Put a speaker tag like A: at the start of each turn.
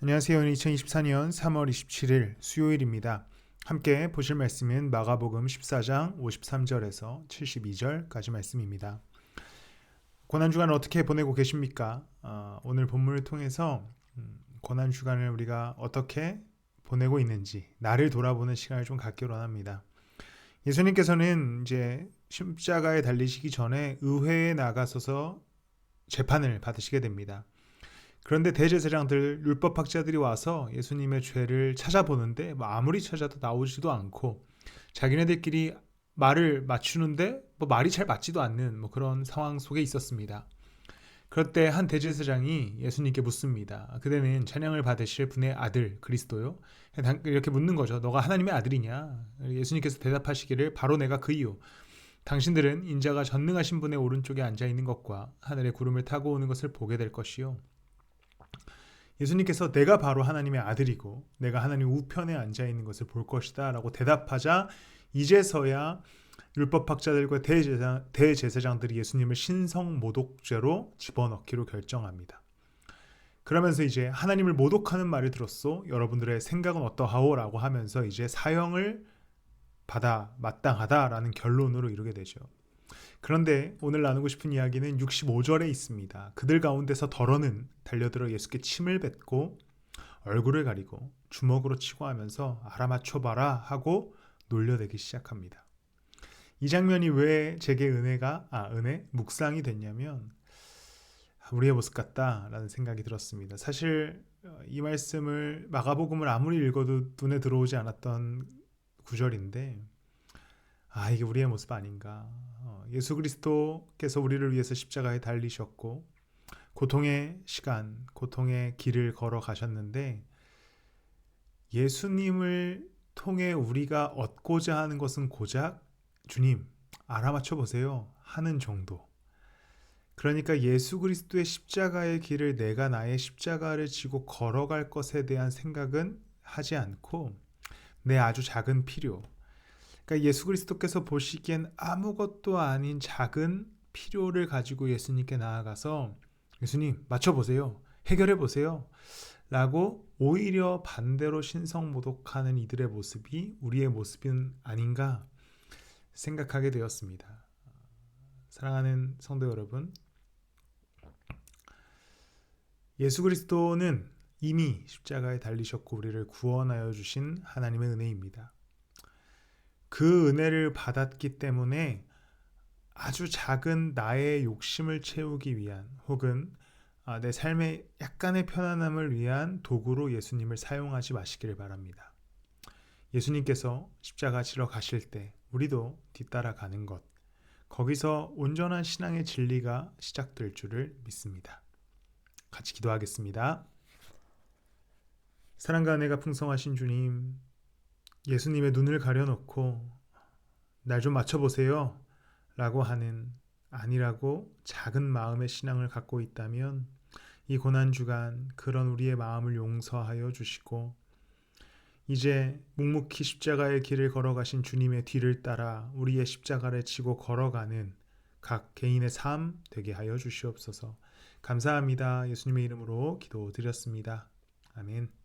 A: 안녕하세요. 2024년 3월 27일 수요일입니다. 함께 보실 말씀은 마가복음 14장 53절에서 72절까지 말씀입니다. 고난 주간 어떻게 보내고 계십니까? 어, 오늘 본문을 통해서 음, 고난 주간을 우리가 어떻게 보내고 있는지 나를 돌아보는 시간을 좀 갖기로 합니다. 예수님께서는 이제 십자가에 달리시기 전에 의회에 나가서서 재판을 받으시게 됩니다. 그런데 대제사장들 율법 학자들이 와서 예수님의 죄를 찾아보는데 뭐 아무리 찾아도 나오지도 않고 자기네들끼리 말을 맞추는데 뭐 말이 잘 맞지도 않는 뭐 그런 상황 속에 있었습니다. 그럴 때 한 대제사장이 예수님께 묻습니다. 그대는 찬양을 받으실 분의 아들 그리스도요? 이렇게 묻는 거죠. 너가 하나님의 아들이냐? 예수님께서 대답하시기를 바로 내가 그이요. 당신들은 인자가 전능하신 분의 오른쪽에 앉아 있는 것과 하늘의 구름을 타고 오는 것을 보게 될 것이요. 예수님께서 내가 바로 하나님의 아들이고 내가 하나님 우편에 앉아 있는 것을 볼 것이다라고 대답하자 이제서야 율법학자들과 대제사장, 대제사장들이 예수님을 신성 모독죄로 집어넣기로 결정합니다. 그러면서 이제 하나님을 모독하는 말을 들었소. 여러분들의 생각은 어떠하오라고 하면서 이제 사형을 받아 마땅하다라는 결론으로 이르게 되죠. 그런데 오늘 나누고 싶은 이야기는 65절에 있습니다. 그들 가운데서 덜어는 달려들어 예수께 침을 뱉고 얼굴을 가리고 주먹으로 치고 하면서 알아맞혀봐라 하고 놀려대기 시작합니다. 이 장면이 왜 제게 은혜가 아 은혜 묵상이 됐냐면 우리의 모습 같다라는 생각이 들었습니다. 사실 어, 이 말씀을 마가복음을 아무리 읽어도 눈에 들어오지 않았던 구절인데 아 이게 우리의 모습 아닌가 예수 그리스도께서 우리를 위해서 십자가에 달리셨고 고통의 시간, 고통의 길을 걸어 가셨는데 예수님을 통해 우리가 얻고자 하는 것은 고작 주님 알아맞혀 보세요 하는 정도. 그러니까 예수 그리스도의 십자가의 길을 내가 나의 십자가를 지고 걸어갈 것에 대한 생각은 하지 않고 내 아주 작은 필요, 그러니까 예수 그리스도께서 보시기엔 아무것도 아닌 작은 필요를 가지고 예수님께 나아가서 예수님 맞춰보세요. 해결해 보세요. 라고 오히려 반대로 신성모독하는 이들의 모습이 우리의 모습은 아닌가 생각하게 되었습니다. 사랑하는 성도 여러분, 예수 그리스도는 이미 십자가에 달리셨고 우리를 구원하여 주신 하나님의 은혜입니다. 그 은혜를 받았기 때문에 아주 작은 나의 욕심을 채우기 위한 혹은 아, 내 삶의 약간의 편안함을 위한 도구로 예수님을 사용하지 마시기를 바랍니다. 예수님께서 십자가 지러 가실 때 우리도 뒤따라 가는 것, 거기서 온전한 신앙의 진리가 시작될 줄을 믿습니다. 같이 기도하겠습니다. 사랑과 은혜가 풍성하신 주님, 예수님의 눈을 가려놓고 날 좀 맞춰보세요 라고 하는 아니라고 작은 마음의 신앙을 갖고 있다면 이 고난주간 그런 우리의 마음을 용서하여 주시고 이제 묵묵히 십자가의 길을 걸어가신 주님의 뒤를 따라 우리의 십자가를 지고 걸어가는 각 개인의 삶 되게 하여 주시옵소서. 감사합니다. 예수님의 이름으로 기도드렸습니다. 아멘.